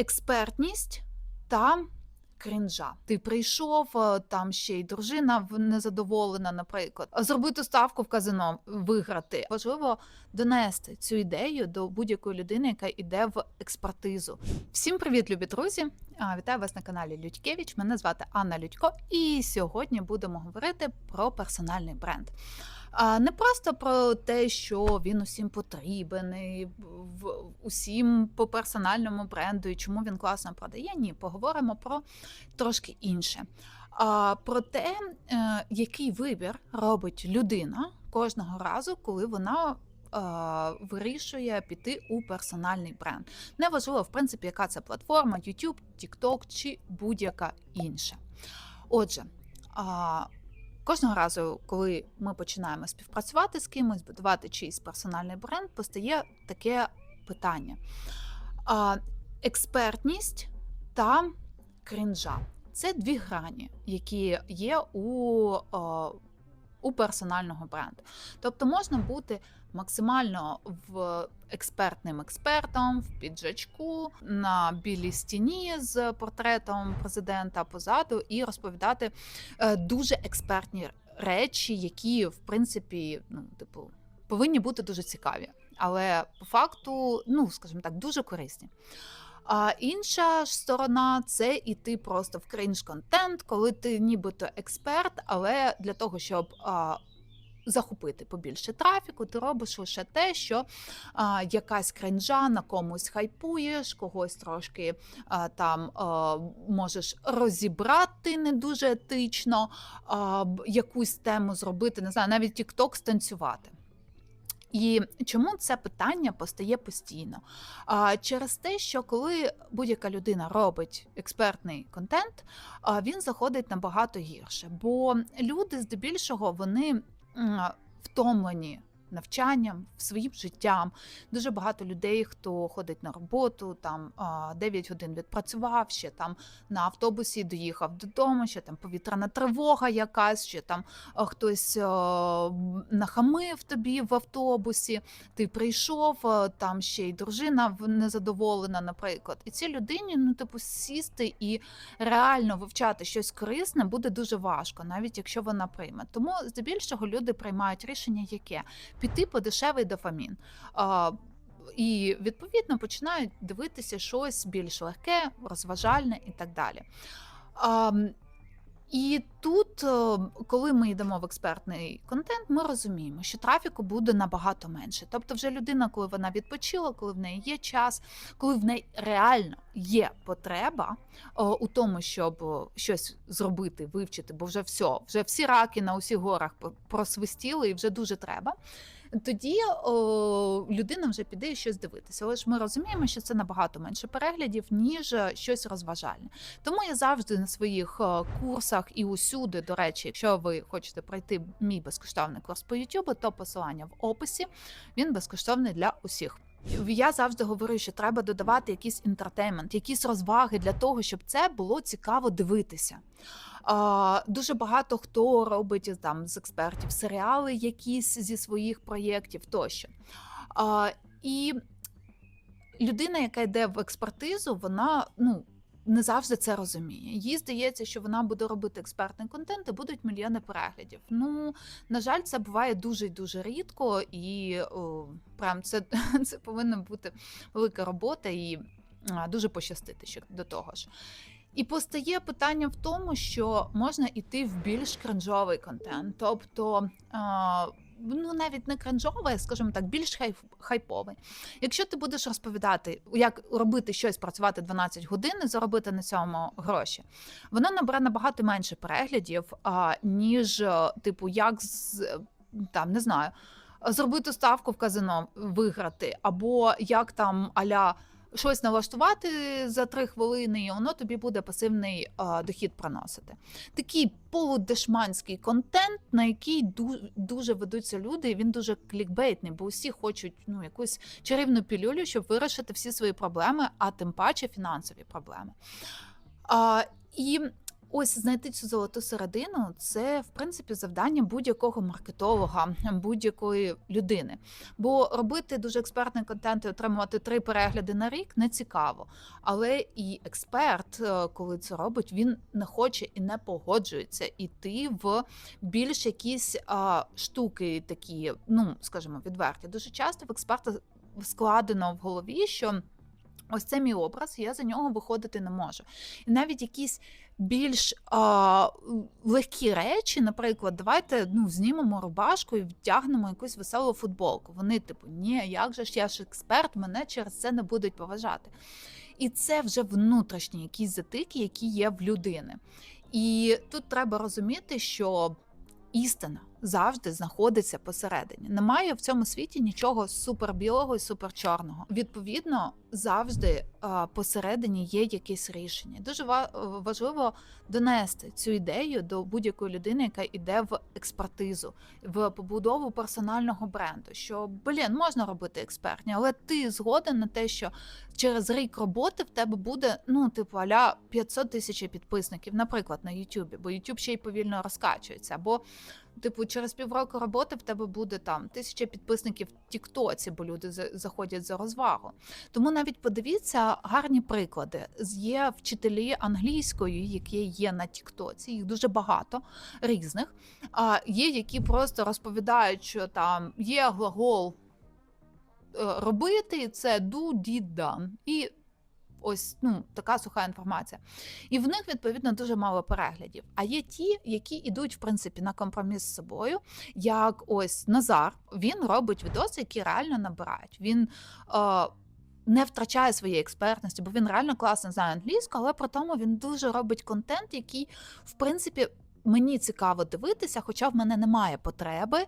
експертність та крінжа. Ти прийшов, е, там ще й дружина незадоволена, наприклад. Зробити ставку в казино, виграти. Важливо донести цю ідею до будь-якої людини, яка йде в експертизу. Всім привіт, любі друзі! Вітаю вас на каналі Людькевич. Мене звати Анна Людько, і сьогодні будемо говорити про персональний бренд. А не просто про те, що він усім потрібен, і в усім по персональному бренду і чому він класно продає. Ні, поговоримо про трошки інше. А про те, е, який вибір робить людина кожного разу, коли вона. Вирішує піти у персональний бренд. Неважливо, в принципі, яка це платформа, YouTube, TikTok чи будь-яка інша. Отже, Кожного разу, коли ми починаємо співпрацювати з кимось, будувати чийсь персональний бренд, постає таке питання: експертність та крінжа це дві грані, які є у, у персонального бренду. Тобто можна бути максимально в експертним експертом, в піджачку, на білій стіні з портретом президента позаду і розповідати е, дуже експертні речі, які в принципі, ну, типу, повинні бути дуже цікаві, але по факту, ну скажімо так, дуже корисні. А інша ж сторона це іти просто в кринж контент, коли ти нібито експерт, але для того, щоб а, захопити побільше трафіку, ти робиш лише те, що а, якась кринжа на комусь хайпуєш, когось трошки а, там а, можеш розібрати не дуже етично, а, якусь тему зробити, не знаю, навіть TikTok станцювати. І чому це питання постає постійно? А, через те, що коли будь-яка людина робить експертний контент, а, він заходить набагато гірше. Бо люди здебільшого вони втомлені навчанням, своїм життям. Дуже багато людей, хто ходить на роботу, там а, 9 годин відпрацював, ще там на автобусі доїхав додому, ще там повітряна тривога якась, ще там хтось нахамив тобі в автобусі, ти прийшов, там ще й дружина незадоволена, наприклад. І цій людині, ну, типу, сісти і реально вивчати щось корисне буде дуже важко, навіть якщо вона прийме. Тому здебільшого люди приймають рішення, яке піти по дешевий дофамін. А, і відповідно починають дивитися щось більш легке, розважальне і так далі. А, і тут, е, коли ми йдемо в експертний контент, ми розуміємо, що трафіку буде набагато менше. Тобто, вже людина, коли вона відпочила, коли в неї є час, коли в неї реально є потреба е, у тому, щоб е, щось зробити, вивчити, бо вже все, вже всі раки на усіх горах просвистіли і вже дуже треба. Тоді о, людина вже піде щось дивитися. Але ж ми розуміємо, що це набагато менше переглядів, ніж е, щось розважальне. Тому я завжди на своїх е, курсах і усюди, до речі, якщо ви хочете пройти мій безкоштовний курс по YouTube, то посилання в описі він безкоштовний для усіх. Я завжди говорю, що треба додавати якийсь інтертеймент, якісь розваги для того, щоб це було цікаво дивитися. Дуже багато хто робить там з експертів серіали якісь зі своїх проєктів тощо. І людина, яка йде в експертизу, вона ну. Не завжди це розуміє. Їй здається, що вона буде робити експертний контент і будуть мільйони переглядів. Ну на жаль, це буває дуже дуже рідко, і о, прям це, це повинна бути велика робота і дуже пощастити ще до того ж. І постає питання в тому, що можна йти в більш кринжовий контент, тобто. Ну, навіть не кринжовий, скажімо так, більш хайп- хайповий. Якщо ти будеш розповідати, як робити щось, працювати 12 годин і заробити на цьому гроші, воно набере набагато менше переглядів, а, ніж, е, типу, як з там не знаю, зробити ставку в казино, виграти, або як там аля щось налаштувати за три хвилини, і воно тобі буде пасивний а, дохід приносити. Такий полудешманський контент, на який ду- дуже ведуться люди, і він дуже клікбейтний, бо усі хочуть ну, якусь чарівну пілюлю, щоб вирішити всі свої проблеми, а тим паче фінансові проблеми. А, і ось знайти цю золоту середину це в принципі завдання будь-якого маркетолога, будь-якої людини. Бо робити дуже експертний контент і отримувати три перегляди на рік не цікаво. Але і експерт, е, коли це робить, він не хоче і не погоджується іти в більш якісь а, штуки, такі, ну скажімо, відверті. Дуже часто в експерта складено в голові, що. Ось це мій образ, я за нього виходити не можу. І навіть якісь більш а, легкі речі, наприклад, давайте ну, знімемо рубашку і втягнемо якусь веселу футболку. Вони, типу, ні, як же ж я ж експерт, мене через це не будуть поважати. І це вже внутрішні якісь затики, які є в людини. І тут треба розуміти, що істина завжди знаходиться посередині. Немає в цьому світі нічого супербілого і суперчорного. Відповідно, завжди а, посередині є якесь рішення. Дуже ва- важливо донести цю ідею до будь-якої людини, яка йде в експертизу, в побудову персонального бренду. Що блін, можна робити експертні, але ти згоден на те, що через рік роботи в тебе буде ну, типу, аля 500 тисяч підписників, наприклад, на Ютубі, бо Ютуб ще й повільно розкачується. Або Типу, через півроку роботи в тебе буде там тисяча підписників в Тіктоці, бо люди за- заходять за розвагу. Тому навіть подивіться гарні приклади. Є вчителі англійської, які є на Тіктоці, їх дуже багато різних. А є, які просто розповідають, що там є глагол е, робити, це do, did, done. І ось ну, така суха інформація. І в них, відповідно, дуже мало переглядів. А є ті, які йдуть, в принципі, на компроміс з собою, як ось Назар. Він робить відоси, які реально набирають. Він е, не втрачає своєї експертності, бо він реально класно знає англійську, але при тому він дуже робить контент, який, в принципі, Мені цікаво дивитися, хоча в мене немає потреби е,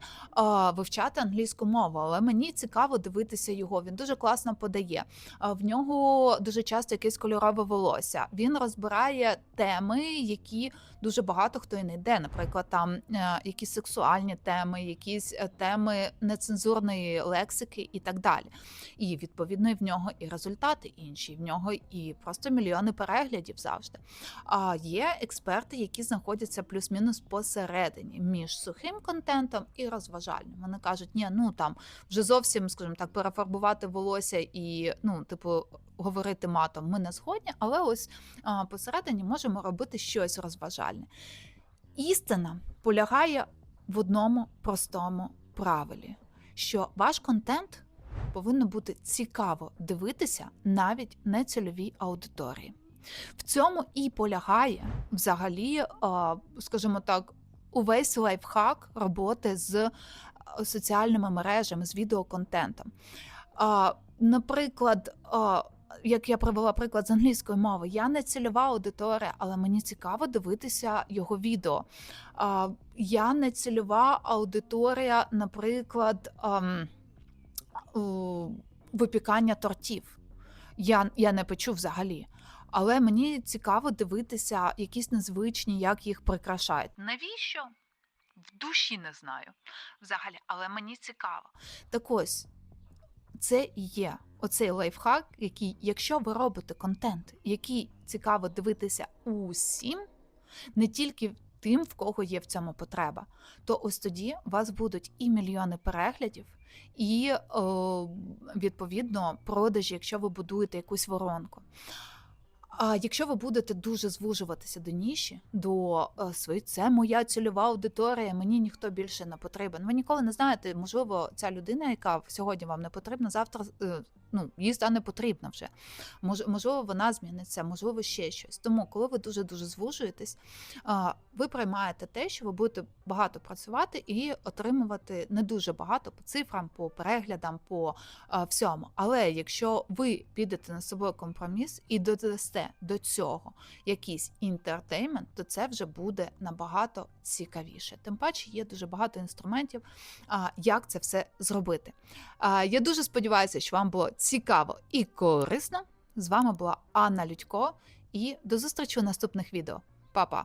вивчати англійську мову, але мені цікаво дивитися його. Він дуже класно подає. В нього дуже часто якесь кольорове волосся. Він розбирає теми, які дуже багато хто і не йде. Наприклад, там е, якісь сексуальні теми, якісь е, теми нецензурної лексики і так далі. І відповідно в нього і результати інші, в нього і просто мільйони переглядів завжди. А є експерти, які знаходяться плюс-мінус посередині між сухим контентом і розважальним. Вони кажуть, ні, ну там вже зовсім, скажімо так, перефарбувати волосся і ну, типу, говорити матом ми не згодні, але ось а, посередині можемо робити щось розважальне. Істина полягає в одному простому правилі, що ваш контент повинно бути цікаво дивитися навіть нецільовій аудиторії. В цьому і полягає взагалі, скажімо так, увесь лайфхак роботи з е, соціальними мережами, з відеоконтентом. Наприклад, як я привела приклад з англійської мови, я не цільова аудиторія, але мені цікаво дивитися його відео. Я не цільова аудиторія, наприклад, випікання тортів. Я, я не печу взагалі. Але мені цікаво дивитися якісь незвичні, як їх прикрашають. Навіщо? В душі не знаю взагалі, але мені цікаво. Так ось, це і є оцей лайфхак, який, якщо ви робите контент, який цікаво дивитися усім, не тільки тим, в кого є в цьому потреба, то ось тоді у вас будуть і мільйони переглядів, і о, відповідно продажі, якщо ви будуєте якусь воронку. А якщо ви будете дуже звужуватися до ніші, до свої це моя цільова аудиторія, мені ніхто більше не потрібен. Ви ніколи не знаєте, можливо, ця людина, яка сьогодні вам не потрібна, завтра е, ну, їй стане потрібна вже. Мож, можливо, вона зміниться, можливо, ще щось. Тому, коли ви дуже дуже звужуєтесь, ви приймаєте те, що ви будете багато працювати і отримувати не дуже багато по цифрам, по переглядам, по всьому. Але якщо ви підете на собою компроміс і додасте до цього якийсь інтертеймент, то це вже буде набагато цікавіше. Тим паче є дуже багато інструментів, як це все зробити. Я дуже сподіваюся, що вам було цікаво і корисно. З вами була Анна Людько, і до зустрічі у наступних відео. Па-па!